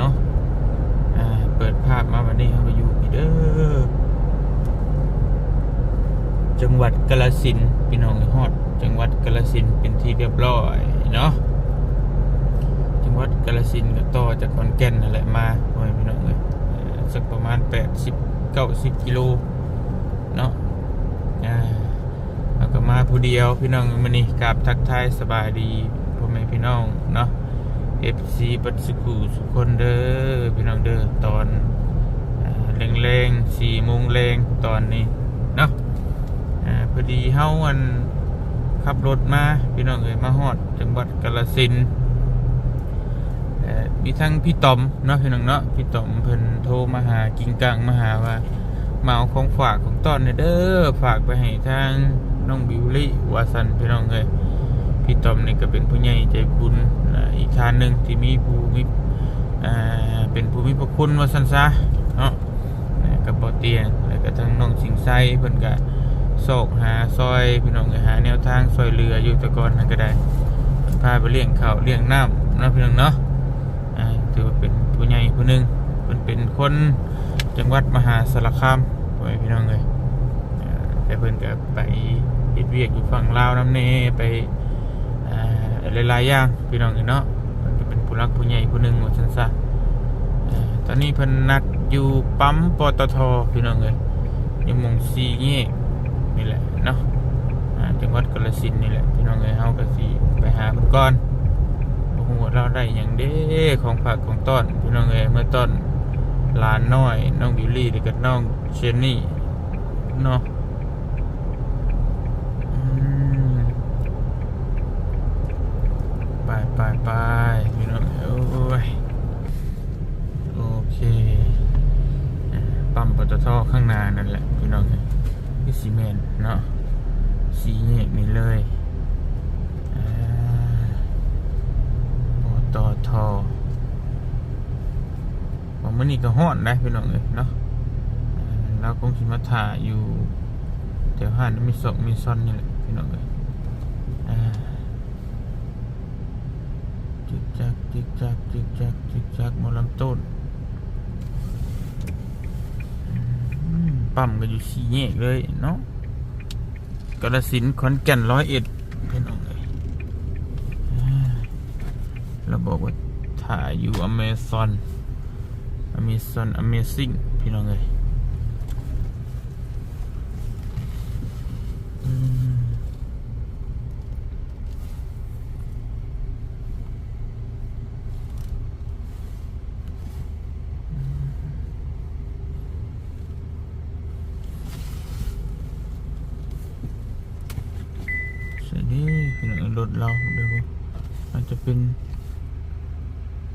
เนาะเปิดภาพมาวันนี้เราก็อยู่พี่เด้อจังหวัดกาฬสินพี่น้องเอ้ยฮอด จังหวัดกาฬสินเป็นที่เรียบร้อยเนาะจังหวัดกาฬสินก็ต่อจากขอนแก่นนั่นแหละมาพ่อแม่พี่น้องเลยสักประมาณ80 90กิโลเนาะอ่าแล้วก็มาผู้เดียวพี่น้องมื้อนี้กราบทักทายสบายดีพ่อแม่พี่น้องเนาะ FC บัดสุขุสุคนเด้อพี่น้องเด้อตอนแรงๆสี่โมงแรงตอนนี้เนาะพอดีเฮาอันขับรถมาพี่น้องเอ้ยมาฮอดจังหวัดกาฬสินมีทั้งพี่ตอมเนาะพี่น้องเนาะพี่ตอมเพิ่นโทรมาหากิงกังมาหาว่ามาเอาของฝากของตอนเนี่ยเด้อฝากไปให้ทางน้องบิวลี่วาสันพี่น้องเอ้ยพี่ตอมนี่ก็เป็นผู้ใหญ่ใจบุญ อีกทานหนึ่งที่มีผู้มีอ่าเป็นผู้มีพระคุณวาสันซะเนาะกับบอเตียงแล้วก็ทั้งน้องสิงไซเพิ่นก็โศกหาซอยพี่น้องหาแนวทางซอยเรืออยู่ตะกอนนั่นก็ได้พาไปเลี้ยงข้าวเลี้ยงน้ำนะพี่น้องเนาะอ่าถือว่าเป็นผู้ใหญ่ผู้หนึ่งเพิ่นเป็นคนจังหวัดมหาสารคามไว้พี่น้องเลยแต่เพิ่นก็ไปเฮ็ดเวียกอยู่ฝั่งลาวน้ำเนไป หลายๆอย่างพี่น้องเอ้เนาะมันก็เป็นผู้รักผู้ใหญ่ผู้หนึ่งว่าซั่นซะตอนนี้เพิ่นนัดอยู่ปั๊มปตทพี่น้องเอ้ยอยู่มงซีเงี้ยนี่แหละเนาะจังหวัดกาฬสินนี่แหละพี่น้องเอ้ยเฮาก็สิไปหาเพิ่นก่อนบ่ฮู้ว่าเราได้หยังเด้ของฝากของต้อนพี่น้องเอ้ยเมื่อต้นหลานน้อย น้องบิวลี่แล้วก็น้องเชนนี่เนาะอืม ไปไปพี่น้องโอ้ยโอเคปั๊มปตทข้างหน้านั่นแหละพี่น้องพี่ซีเมนต์เนาะสีเงี้ยนี่เลยปตทผมมันนี่ก็ฮอดนะพี่น้องเลยเนาะเราคงคิดมาถ่ายอยู่แถวห้านมีศอกมีซ่อนนี่แหละพี่น้องเลยอ่า จิก จักจิกจักจิกจักจิกจักหมอลำต้นปั๊มก็อยู่สี่แยกเลยเนาะกระสินขอนแก่นร้อยเอ็ดพี่น้องเลยเราบอกว่าถ่ายอยู่อเมซอนอเมซอนอเมซิ่งพี่น้องเลยอืม ใช่นี่พี่น้องรถเราเดี๋ยวผมอาจจะ เป็น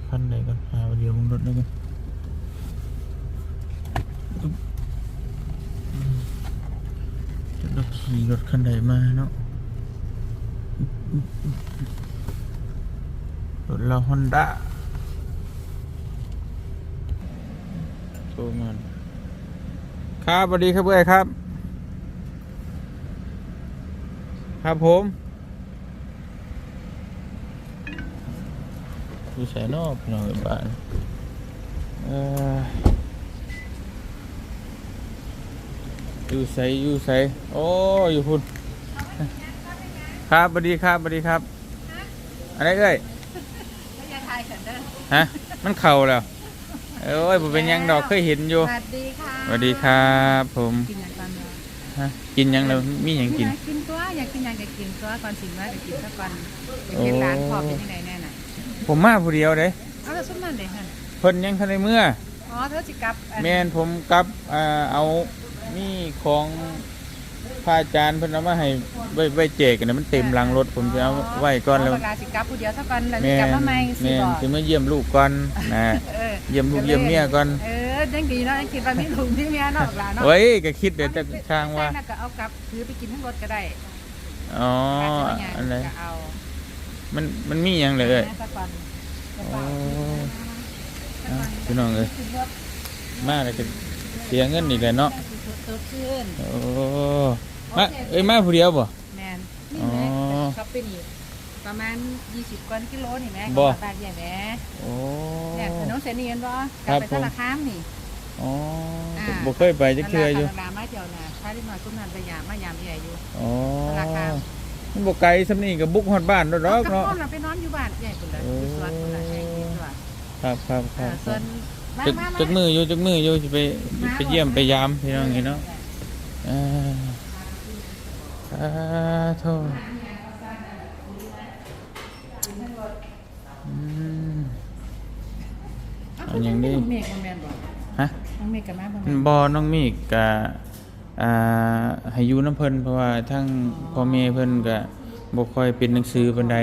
คันใดกันหาเดียวมึงรถได้กันจะต้องขี่รถคันใดมาเนาะรถเราฮอนด้าโทรมาครับสวัสดีครับเพื่อนครับ ครับผม อยู่ใส่นอกพี่น้องเอ้ยบ้านเอ่ออยู่ใส่อยู่ใส่โอ้อยู่พุ่นครับสวัสดีครับสวัสดีครับอะไรเอ้ยไม่ยาทายกันเด้อฮะมันเข่าแล้วเอ้ยผมเป็นหยังดอกเคยเห็นอยู่สวัสดีค่ะสวัสดีครับ ผมกินอย่างก่อนเนาะฮะกินหยังแล้วมีหยังกินอยากกินตัวอยากกินอย่างอยากกินตัวก่อนสิมาจะกินซะก่อนอยากกินร้านพอเป็นยังไงแน่น่ะ ผมมาผู้เดียวเด้เอาแต่ส้มนั่นเลยฮะเพิ่นยังทันในเมื่ออ๋อเธอสิกลับอันแม่นผมกลับอ่าเอานี่ของพระอาจารย์เพิ่นเอามาให้ไว้ไว้แจกกันนะมันเต็มหลังรถผมจะเอาไว้ก่อนแล้วเวลาสิกลับผู้เดียวซะก่อนแล้วสิแม่กลับนมาใหม่สิแม่นบอกสิมาเยี่ยมลูกก่อนนะ เออเยี่ยมลูกเยี่ยมเมียก่อนเออยังดีเนาะยังคิดว่ามีลุงที่เมียเนาะหลานเนาะโอ้ยก็คิดเดี๋ยวจะช่างว่าแม่น่ะก็เอากลับถือไปกินทั้งรถก็ได้อ๋อการจะอะมาไรก็เอา มันมันมีหยังเลยเอ้ยซะก่อนโอ้อะพี่น้องเอ้ยมาแล้วก็เสียเงินอีกแล้วเนาะตัวชื่นโอ้มาเอ้ยมาผู้เดียวบ่แมนอ๋อครับเป็นอีกประมาณ20กว่ากิโลนี่แหม่บ่บาทใหญ่แหม่โอ้เนี่ยถนนเส้นนี้เห็นบ่กครัลับบไปผมสารคามนี่อ๋ออ่าบ่เคยไปจักเทื่ออยู่ตลาดมาเที่ยวน่ะถ้าได้มาคุ้มนันไปยามมายามใหญ่อยู่อ๋อสารคาม มันบ่ไกลสำนี่ก็บุกฮอดบ้านแล้วดอกกับเนาะพ่อเราไปนอนอยู่บ้านใหญ่พุ่นละอยู่สวนพุ่นละใหญ่อยู่สวนครับครับคเอรับอส่วนมาจักมามาจักมืออยู่จักมืออยู่สิไปไปเยี่ยมไปยามพี่น้องนี่เนาะอ่าอ่าโทษอืมอันยังนี้น้องเมฆบ่แม่นบ่ฮะน้องเมฆกับมาบ่แม่นบอน้องมีกกะ อ่าให้อยู่น้ำเพิ่นเพราะว่าทั้งพ่อแม่เพิ่นก็บ่ค่อยเป็นหนังสือปานใด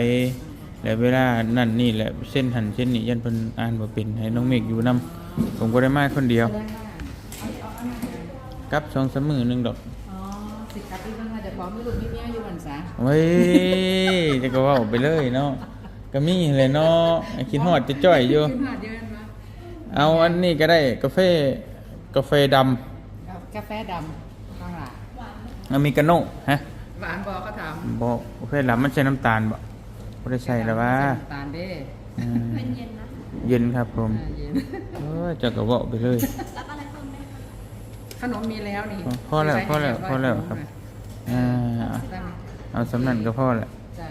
แล้วเวลานั่นนี่แหละเส้นหันเส้นนี้ยันเพิ่นอ่านบ่เป็นให้น้องเมฆอยู่นํผมก็ได้มาคนเดียวแสดงว่าเอาเอาเอามากับสองสามมื้อหนึงดอกอ๋อสิกลับอีกบ้างว่าจะพร้อมมีลูกมีเมียอยู่วันซะเว้ยจะก็เว้าไปเลยเนาะก็มีแหละเนาะไอ้คิดฮอดจะจ้อยอยู่ขึ้นหอดเยอะแม่นบ่เอาอันนี้ก็ได้กาแฟกาแฟดำเอากาแฟดำข้างหลัง อเมริกาโน่ฮะหวานบ่เขาถามบ่กาแฟดำมันใส่น้ำตาลบ่บ่ได้ใส่แล้วว่าใส่น้ำตาลเด้อืมมันเย็นนะเย็นครับผมอ่าเย็นเออจะกระเวาะไปเลยขนมมีแล้วนี่พอแล้วพอแล้วพอแล้วครับ อ่าเอาได้ไหมเอาสำนันก็พอแหละจ้า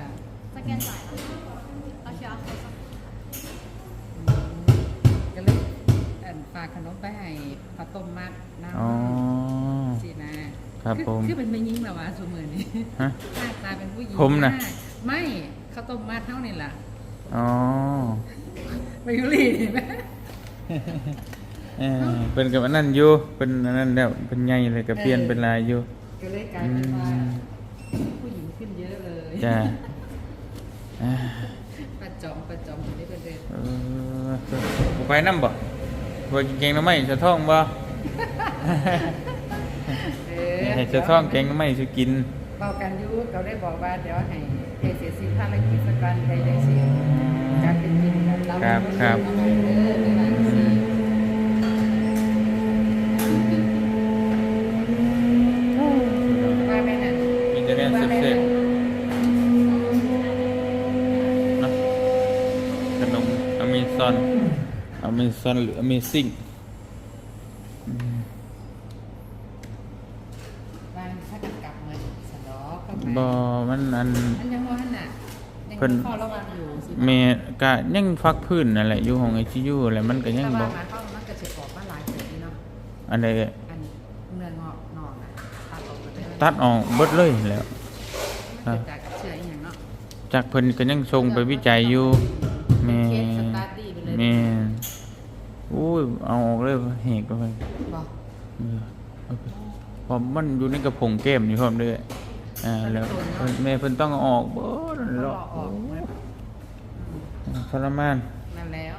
สแกนจ่ายเอาเชียร์ก็เลยอันฝากขนมไปให้ข้าวต้มมัดน้อ๋อำสีนะ ครับอผม คือเป็นไม่ยิ่งแบบว่าสมือนี้ฮะ หน้าตาเป็นผู้หญิงผมน่ะากไม่ข้าวต้มมัดเท่านี่แหละอ๋อมายุรีนี่ไหมเออเป็นกับอันนั้นอยู่เป็นอันนั้นแล้วเป็นใหญ่เลยก็เปลี่ยนเป็นลายอยู่ ก็เลยกลายอืเป็นว่ามผู้หญิงขึ้นเยอะเลยจ้าอ่าประจอมประจอมอยู่นี่เป็นเด็กเออบ่ไปน้ำบ่บ่กินแกงหน้ำไม้สะท้องบ่เอ ให้สะท้องแกงหน้ำไม้สิกินเบากันอยุเขาได้บอกว่าเดี๋ยวให้ให้เสียสิภารกิจสักวันให้ได้สิการเป็นจริงแล้วเราครับครับเออเป็นไรสิว่าไปนั่นมีแต่เนี่ยว่าไปเสร็นั่จนๆเนาะขนมอเมซอนอเมซอนหรือ Amazing อืม วางถ้ากันกลับเงินสะดอกก็ บ่ ไป มันอันอันยังว่าหั่นน่ะยังเพิ่นมีข้อระวังอยู่สิเมกะยังฟักพื้นนั่นแหละอยู่ห้อง ICU แหละมันก็ยังถ้าบ่ว่ามาเข้ามันก็จะออกมาหลายเดือนนี่เนาะอันใดก็อันเนื้องอกนอกอะตัดออกไปเลยตัดออกเบิดเลยแหล้วมันเกิดจากเชื้ออีหยังเนาะจากเพิ่นก็ยังส่งไปวิจัยอยู่แม่เคสสตาร์ทดีไปเลยแม่อุ้ยเอาออกเลยเหกก็ไปบอกเออเอาไปเพราะมันอยู่ในกระผงแก้มอยู่พร้อมด้วย อ่าแล้วเพิ่นแม่เพิ่นต้องเอาออกเบิดนั่นรแหอละออกเหมือนทรมาน นั่นแล้ว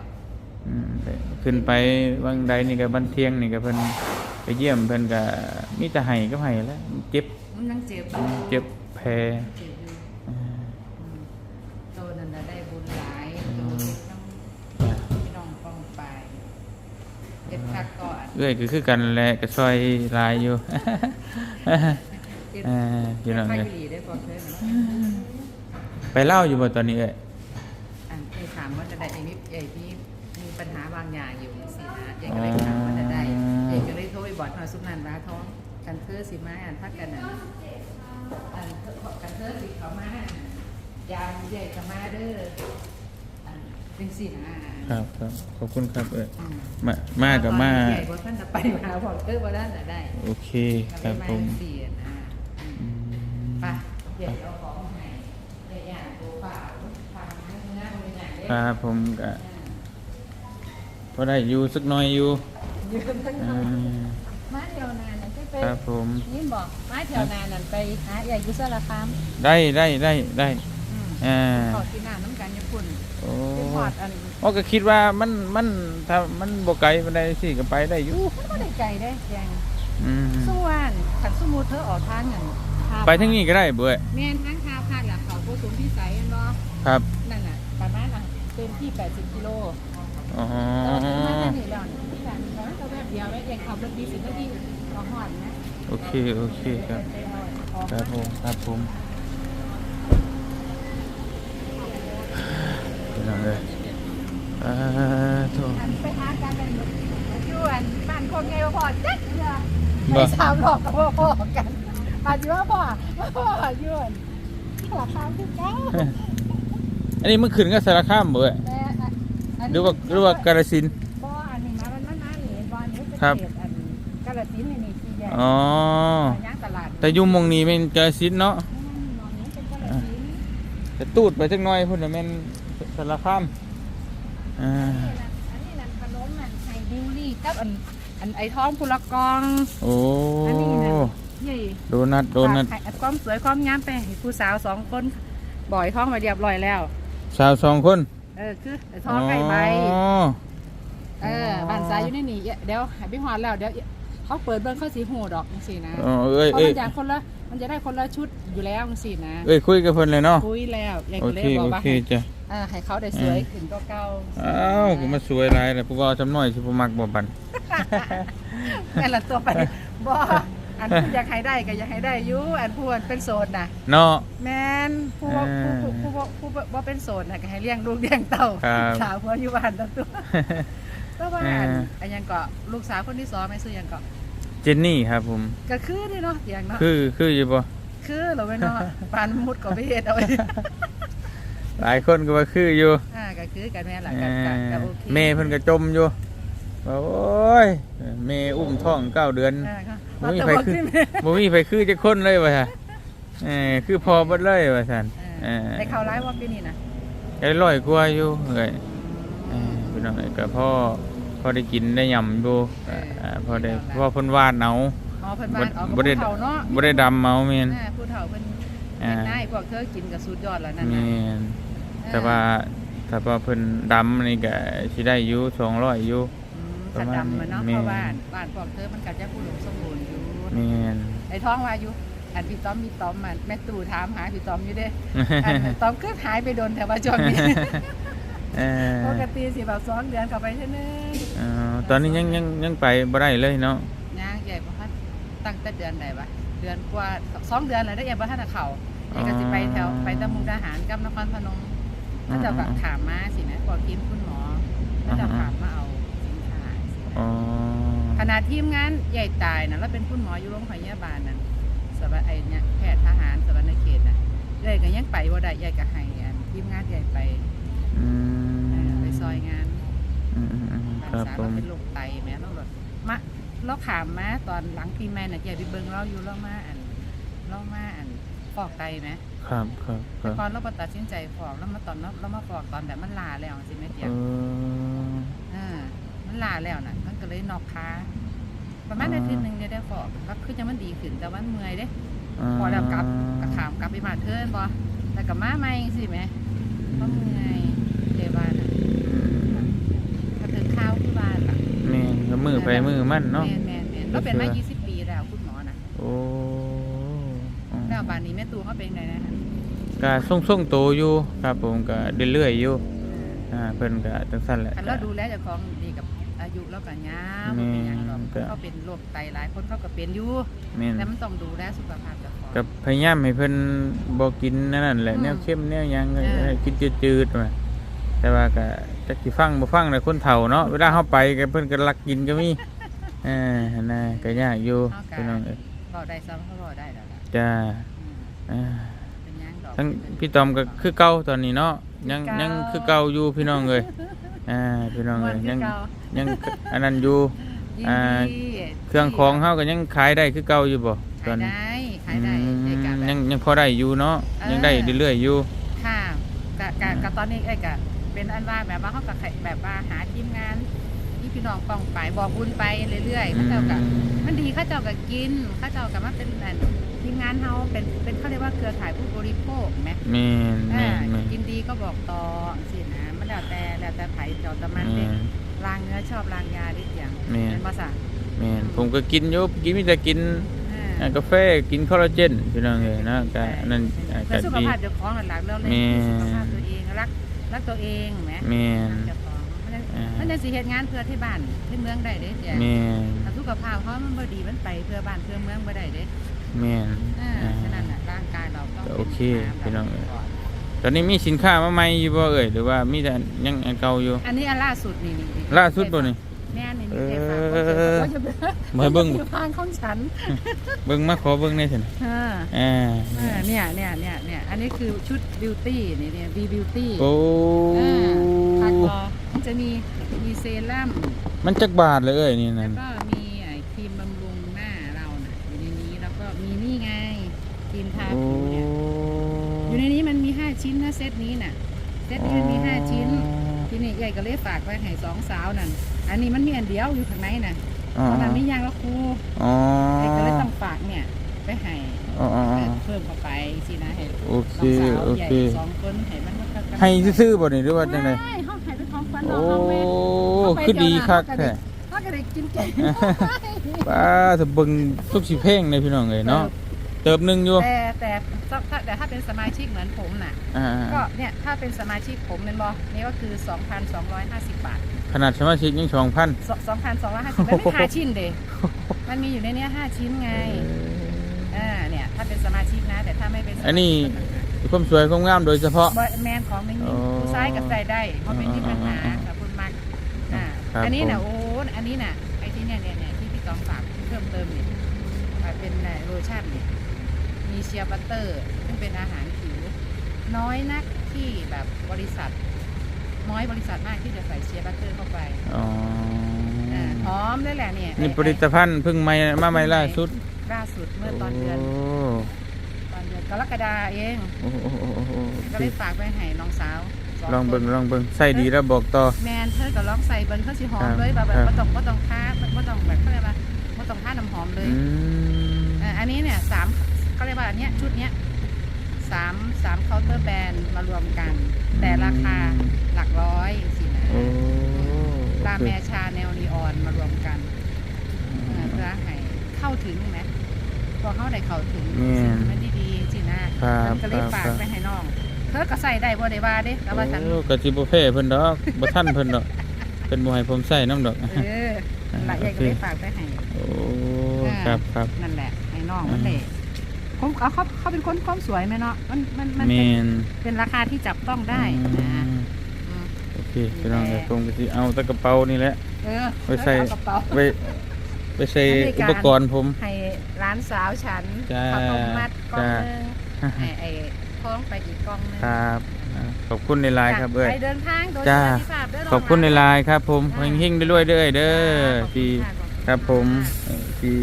อืมแต่ขึ้นไปบางใดนี่ก็บันเทียงนี่ก็เพิ่นไปเยี่ยมเพิ่นก็มีแต่ให้ก็ให้แหล้วเจ็บมันยังเจ็บอยู่เจ็บแผลเจ็บอยู่อ่าอืมโตนั่นน่ะได้บุญหลายโตเจ็บน้ำพี่น้องป้องไปเจ็บคักก่อน เอ้ยก็คือกันแหละก็ซอยหลายอยู่ เจ็บอ่าพี่น้องไฟเนี่ยดีได้พอเท่านั้นไปเล่าอยู่บ่ตอนนี้เอ้ยอันไอ้ถามว่าจะได้ไอ้นี่ไอ้ที่มีปัญหาบางอย่างอยู่สินะเอกก็เลยถามว่าจะได้เอกก็เลยโทรไปบอกหน่อยสุนันว่าท้องกันเธอสิมาอันพักกันอะอันกันเธอสิเขามายามใหญ่กับมาเด้ออันเป็นสินะครับครับขอบคุณครับเอ้ยอืมมามากับมาใหญ่กว่าท่านจะไปมาบอกเออว่าท่านจะได้ โอเคครับผม ครับผมก็พอได้อยู่สักหน่อยอยู่ยืมทั้งอ่ามาเที่ยวนานนั่นไปไปครับผม นี่บอกมาเที่ยวนานนั่นไปหาใหญ่ยุสารคามได้ได้ได้ได้อืมอ่าขอกินน้ำน้ำกันญี่ปุ่นโอ้เป็นพอดอันโอ้ก็คิดว่ามันมันถ้ามันบ่ไกลมันได้สิก็ไปได้อยู่มันก็ได้ไกลได้แจงอืมส่วนขันสมูทเธอออกทางอย่าง ไปทั้งนี้ก็ได้เบ้ยแม่นทางทาพาดหลักเขาโกสุมพิสัยอันเนาะครับนั่นน่ะประมาณน่ะเต็มที่ 80 กิโลอ๋อเราถึงมาทางนี้แล้วนี่ที่กันเราก็แบบเดียวแล้วเองขับรถดีสิบนาทีเราหอดนะโอเค โอเคครับ ครับผม ครับผมเพี่น้องเอ้ยอ่าโถอันไปหากันกันอยู่อันบ้านคนไงว่าพ่อจักเดือบ่ไปสามหลอกกับพ่อพ่อกัน อาจจะว่าพ่อว่าพ่ออยู่อันหลักฐานคือเก้าอันนี้มันขึ้นกับสารคามบ่เอ้ยแต่อันอันหรือว่าหรือว่ากาฬสินธุ์ บ่อันนี้มามันมันมาหนีบอลนี่เป็นครับ เขตอันกาฬสินธุ์นี่นี่ที่แยกอ๋อ ย่างตลาดแต่อยุ่หมองนี้เป็นกาฬสินธุ์เนาะนี่นอนนี้เป็นกาฬสินธุ์แต่ตูดไปจักหน่อยพุ่นน่ะแม่นสารคามอ่าอันนี้นั่นขนมนั่นไฮดิวลี่กับอันอันไอท้องพุละกอง โอ้อันนี้นะ ใหญ่โดนัทโดนัทฝากให้ความสวยความงามไปให้ผู้สาวสองคนบ่อยท้องมาเรียบร้อยแล้ว สาวสองคนเออคือไอท้องไก่ใบอ๋อเออบ้านซ้ายอยู่ในนี่เดี๋ยวหายไปหอดแล้วเดี๋ยวเขาเปิดเบิ้งเข้าสีหูดอกจังซี่นะอ๋อเอ้ยเพราะเอ้มัยนอย่างคนละมันจะได้คนละชุดอยู่แล้วจังซี่นะเอ้ยคุยกับเพิ่นเลยเนาะคุยแล้วยายโอก็เลเคยบอโอกว่าเคจ้ะเออให้เขาได้สวยขึ้นก็เก่าอ้าวกูมาสวยหลายแล้วผู้บ่าวจำน้อยสิบ่มักบ่บันแม่ละตัวไปบ่ อันผู้อยากให้ได้ก็อยากให้ได้อยู่อันผู้อันเป็นโสดน่ะเนาะ แม่นผู้บ่เออผู้ผู้ผู้ผู้ผู้บ่เป็นโสดน่ะก็ให้เลี้ยงลูกเลี้ยงเต้าครับสาวผัวอยู่บ้านตั้งตัวก็ว่าอันเอออันยังก็ลูกสาวคนที่สองแม่ซื้อหยังก็เจนนี่ครับผม ก็คือนี่เนาะอย่างเนาะคือคืออยู่บ่คือเราไม่เนาะปานมุดก็ไปเฮ็ดเอาไว้หลายคนก็ว่าคืออยู่อ่าก็คือกันแม่นล่ะเอก็ก็อก็โอเคแม่เพิ่นก็จมอยู่ว่าโอ้ยแม่อุ้มท้องเก้าเดือน อ่าก็ บ่มามีแต่ไผบอกคือที่แม่บ่มีไผคือจักคนเลยว่าซั่นเออคือพอเบิดเลยว่าซั่นเออได้ข่าวร้ายว่าปีนี้นะได้ร้อยกว่าอยู่เอ้ยเออพี่น้องเอ้ยก็พอพอได้กินได้ยำอยู่เอ่อพอได้พอเพิ่นวาดเอาอ๋อเพิ่นบ้านออกบ่กับได้ผู้เฒ่าเนาะบ่ได้ดำเอาแม่นอ่าผู้เฒ่าเพิ่นอ่าเฮ็ดได้พวกเธอกินก็สุดยอดแล้วนั่นแม่น่ะนแต่ว่าถ้าว่าเพิ่นดำนี่ก็สิได้อยู่200อยู่อืมประขัดมาณดำมันเนาะแม่เพราะว่าบ้านพวกเธอมันก็จะผู้หลงสมบูรณ์อยู่ แม่น ไอ้ท้องว่าอยู่ อันพี่ต้อมมีต้อมมันแม่ตู่ถามหาพี่ต้อมอยู่เด้ อันต้อมคือหายไปโดนแต่ว่าช่วงนี้ เออปกติสิแบบสองเดือนเข้าไปเท่านึงเอ่อตอนนี้ยังยังยังไปบ่ได้เลยเนาะย่างใหญ่บ่ทันตั้งแต่เดือนใดวะเดือนกว่าสองเดือนแล้วได้ยังบ่ทันได้เข้าเอกก็สิไปแถวไปตะมุกดาหารกับนครพนมก็จะแบบถามมาสินะพอกินคุณหมอก็จะถามมาเอาสินค้าสิอ๋อข ณะทีมงานใหญ่ตายนะแล้วเป็นคุณหมออยู่โรงพยาบาลนั่นสวัสดิ์ไอเนี่ยแพทย์ทหารสวรรณเขตน่ะเลยก็ยังไปบ่ได้ใหญ่ก็ให้อันทีมงานใหญ่ไปอืเออมไปซอยงานอืมอืมอืมรัครับษาผเรามเป็นโรคไตแม่เราแบบมาเราขามมาตอนหลังปีใหม่น่ะใหญ่ไปเบิ่งเราอยู่เรามาอันเรามาอันฟอกไตไหมครับครับคแต่รับก่อนเราบ่ตัดสินใจฟอกแล้วมาตอนเราเรามาฟอกตอนแบบมันลาแล้วสิแม่เจียเองอเออมันลาแล้วน่ะมัน ก็เลยนอกค้าประมาณอาทิตย์หนึงเนี่ยได้ฟอกก็คือจะมันดีขึ้นแต่ว่ามันเมื่อยเด้พอแล้วกลับกระขามกลับไปบ้านเทินบ่แต่กับมาใหม่สิแหม่ก็เมื่อยเดบ้านน่ะก็ถึงข้าวที่บ้านล่ะแม่นก็มือไปมือมันเนาะแม่นแม่นแม่นเราเป็นมา 20 ปีแล้วคุณหมอน่ะโอ้อ๋อแล้วบ้านนี้แม่ตูเขาเป็นไงนะฮะก็ส่งส่งๆโตอยู่ครับผมก็เรื่อยๆอยู่อ่าเพิ่นก็จังซั่นแหละคันเราดูแลเจ้าของดีกับอา ยุแล้วก็ยาวบ่เป็นหยังหรอกแม่นก็เขาเป็นโรคไตหลายคนเขาก็เป็นอยู่แม่นแต่มันต้องดูแลสุขภาพเจ้าของก็พยายามให้เพิ่นบ่กินนั่นนั่นแหละอืมแนวเข้มแนวหยังก็เออ ให้กินจืดๆว่าแต่ว่าก็จักสิฟังบ่ฟังแต่คนเฒ่าเนาะเวลาเฮาไปก็เพิ่นก็รักกินก็มีเออน่ะก็ยากอยู่พี่น้องเอ้ยก็ได้ซ้ำเขาก็ได้แล้วล่ะจ้าอืมอ่า เป็นหยังดอกทั้งพี่ตอมก็คือเก่าตอนนี้เนาะยังคือเก่ายัยังคือเก่าอยู่พี่น้องเอ้ยอ่าพี่น้องม่วเอ้นยคือยังเก่า ยังอันนั้นอยู่ยินอ่าดีเครื่องของเฮาก็ยังขายได้คือเก่าอยู่บ่ตขาอยนนี้ได้ขายได้ในการอืมแบยังบยังพอได้อยู่เนาะเออ ยังได้เรื่อยๆอยู่ ค่ะกะกะกะตอนนี้ไอ้กะเป็นอันว่าแบบว่าเขากับแบบว่าหาทีมงานที่พี่น้องป้องไปบอกบุญไปเรื่อยๆเขาเจ้ากับมันดีเขาเจ้ากับกินเขาเจ้ากับมาเป็นอันทีมงานเฮาเป็นเป็นเขาเรียกว่าเครือข่ายผู้บริโภคไหม แม่นอ่าแม่นแม่นกินดีก็บอกต่อสินะมันแล้วแต่แล้วแต่ไผเจ้าแตะมันแม่เด็กน ลางเนื้อชอบลางยาดิอย่างแม่นเป็นภาษาแม่นผมก็กินอยู่กินมีแต่กินอ่าอ่ากาแฟกินคอลลาเจนพี่น้องเอ้ยนะก็อันนั้นอ่าเพื่ก็อสุขดี ภาพเจ้าของหลักๆเรื่องเลยแม่สุขภาพตัวเองรักรักตัวเองแหมแม่นเจ้าของมันจะอ่ามัมันจะสิเฮ็ดงานเพื่อที่บ้านที่เมืองได้เด้เจ้แม่นถ้าสุขภาพเขามันบ่ดีมันไปเพื่อบ้านเพื่อเมืองบ่ได้เด้แม่นอ่าอ่า ฉะนั้นน่ะร่างกายเราต้องโอเคป็นพี่น้องเอ้ย ก่อน ตอนนี้มีสินค้ามาใหม่อยู่บ่เอ่ยหรือว่ามีแต่ยังอันเก่าอยู่ อันนี้อันล่าสุดนี่นี่นี่ล่าสุดบ่นี่ แม่นี่เอนี่อเจ๊ฝากเขาจะเป็นมาเบิ่งอยู่ทางของฉันเบิ่งมาขอเบิ่งได้ซั่นอ่าอ่าเออเนี่ยเนี่ยเนี่ยเนี่ยอันนี้คือชุดบิวตี้นี่เนี่ยบีบิวตี้โอ้ผักรอมันจะมีมีเซรั่ม มันจักบาทเลยเอ้ยนี่แล้นั่วนก็มีไอ้ครีมบำรุงหน้าเราน่ะอยู่ในนี้แล้วก็มีนี่ไงครีมทาโอ้ผิวเนี่ยอยู่ในนี้มันมี5 ชิ้นนะเซตนี้น่ะ เซตนี้มันมี5ชิ้น ที่นี่ใหญ่ก็เลยฝากไว้ให้สองสาวนั่น อันนี้มันมีอันเดียวอยู่ข้างในน่ะอ๋อเพราะมันไม่ยางแล้วครูอ๋อใหญ่ก็เลยต้องฝากเนี่ยไปให้อ๋ออ๋ออ๋อเพิ่มเข้าไปสินะให้โอเคน้องสาวโอใหญ่เคสองคนให้มันก็กันให้ซื่อๆบ่นี่หรือว่าจังไดใช่ห้องให้เป็นของขวัญโอ้น้องเว้ยคือดีคักแท้เขาก็ได้กินเก่งป้าถ้าเบิ่งทุกสิเพลงเลยพี่น้องเอ้ยเนาะเติบหนึงอยู่แต่แต่ ถ้าแต่ถ้าเป็นสมาชิกเหมือนผมน่ะ อ่าก็เนี่ยถ้าเป็นสมาชิกผมเป็นบอนี่ก็คือ 2,250 บาท ขนาดสมาชิกยัง2,000สอง2,250มันไม่ห้าชิ้นเดยมันมีอยู่ในเนี้ยห้าชิ้นไง อ่า เนี่ย ถ้าเป็นสมาชิกนะ แต่ถ้าไม่เป็นสมาชิกอันนี้ ความสวยความงามโดยเฉพาะ บอยแมนของไม่มีอ๋อผู้ชายกับใส่ได้ เพราะไม่มีปัญหาอ๋อกับคุณมักอ่า ครับอันนี้น่ะ ผม โอ้อันนี้น่ะ ไอ้ที่เนี่ยเนี่ยเนี่ยที่พี่กองฝากเพิ่มเติมเนี่ยอ่าเป็นโลชั่นเนี่ย มีเชียร์บัตเตอร์ ซึ่งเป็นอาหารผิว น้อยนักที่แบบบริษัท น้อยบริษัทมากที่จะใส่เชียร์บัตเตอร์เข้าไปอ๋อออ่าหอมด้วยแหละเนี่ยนี่ผลิตภัณฑ์เพิ่งใหม่มาใหม่ล่าสุดล่าสุดเมื่อตอนเดือนโตอนเดือนกรกฎาเองโอ้โอ้โอ้โอ้โอ้ก็เลยฝากไปให้น้องสาวสลองคนเบิ่งลองเบิ่งใส่ดีแล้วบอกต่อ แมนเธอก็ลองใส่เบิ้งเขาสิหอมครับเลยแบบแบบครับบ่ต้องบ่ต้องท่าบ่ต้องแบบเขาเรียกว่าบ่ต้องท่าน้ำหอมเลยอืมอ่าอันนี้เนี่ยสาม เขาเรียกว่าอันเนี้ยชุดเนี้ยสามสามเคาน์เตอร์แบรนด์มารวมกัน แต่ราคาหลักร้อยสินะโอ้ตามแมชาแนวนีออนมารวมกันเออเพื่อให้เข้าถึงไหมพอเข้าได้เข้าถึงสิ่งที่มันดีๆสินะครับ มันก็เลยครับฝากครับไปให้น้องเธอก็ใส่ได้บ่ได้ว่าเด้แต่ว่าฉันโอ้กะจิบ่เพ่เพิ่นดอกบ่ทันเพิ่นดอกเป็นบ่ให้ผมใส่น้ำดอก เออหลายอย่างก็เลยฝากไปให้โอ้อ่าครับครับนั่นแหละให้น้องมันเลย เขาเขาเขาเขาเป็นคนความสวยไหมเนาะมันมันมันแมเป็นนเป็นราคาที่จับต้องได้นะอืมอืมโอเคพี่น้องเดี๋ยวผมก็สิเอาแตะกระเป๋านี่แหละ เออไว้ใส่เอากระเป๋า ไปไปใส่บริการอุปกรณ์ผม ให้ร้านสาวฉันจ้าข้าวต้มมัดกล่องจ้า หนึงให้ไอ้ท้องไปอีกกล่องหนึงครับอ่าขอบคุณในไลน์ครับเอ้ย ไปเดินทางโดยจ้าสวัสดิภาพเด้ขอบคุณในไลน์ครับผมจ้าเฮงๆด้วยๆเด้อเด้อขอบคุณที่ค่ะขอณครับผมค่ะเอ่อที่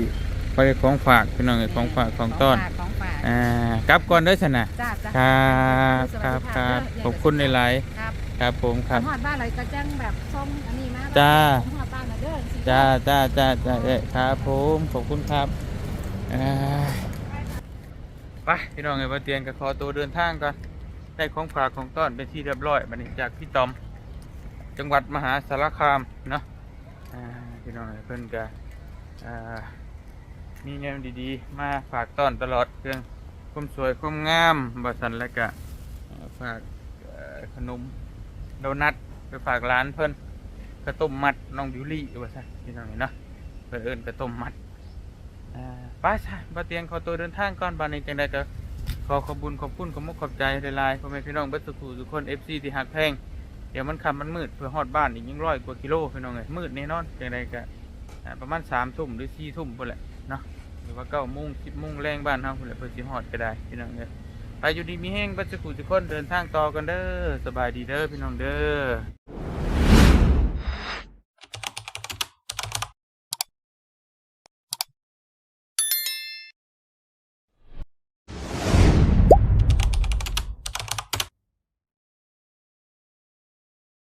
ไปของฝากพี่น้องเอ้ยของฝากของต้อน ฝากข องฝากอ่ากลับก่อนเด้อชนะจ้าจ้าครับสควัรัสบดิคภารับพเด้ขอบคุณในไลน์ครับครับผมครับ หอดบ้านอะไรกระจังแบบส้มอันนี้มาจ้า หอดบ้านนะเด้อสิจ้าจ้าจ้าจ้าเอ้ยครับผมขอบคุณครับอ่าไปพี่น้องเอ้ยมาเตียนกับขอตัวเดินทางก่อนได้ของฝากของต้อนเป็นที่เรียบร้อยบัดนี้จากพี่ตอม จังหวัดมหาสารคามเนาะอ่าพี่น้องเอ้ยเพิ่นก็อ่า มีแนวดีๆ มาฝากต้อนตลอดเครื่องความสวยความงามบัสันแล้วก็อ่าฝากขนมโดนัทไปฝากร้านเพิ่นกระต้มมัดน้องบิวลี่ว่าซะพี่น้องเห็นเนาะเพิ่นเอิ้นกระต้มมัดไป้าใช่ป้าเตียงขอตัวเดินทางก่อนบานนี้จังไดก็ขอขอบุญขอบคุณขอบมุกขอบใจหลายๆพ่อแม่พี่น้องเบิดสุขทุกคน FC ที่หักแพงเดี๋ยวมันค่ำมันมืดเพื่อฮอดบ้านอีกยังร้อยกว่ากิโลพี่น้องเอ้ยมืดแน่นอนจังไดก็ประมาณ3ทุ่มหรือ4ทุ่มพุ่นแหละ เนาะหรือว่าเก้ามุ่งสิบมุ่งแรงบ้านเฮาพุ่นแหลยเพื่อสิฮอดก็ได้พี่น้องเอ้ยไปอยู่ดีมีแห้งบัดสุขทุกคนเดินทางต่อกันเด้อสบายดีเด้อพี่น้องเด้อ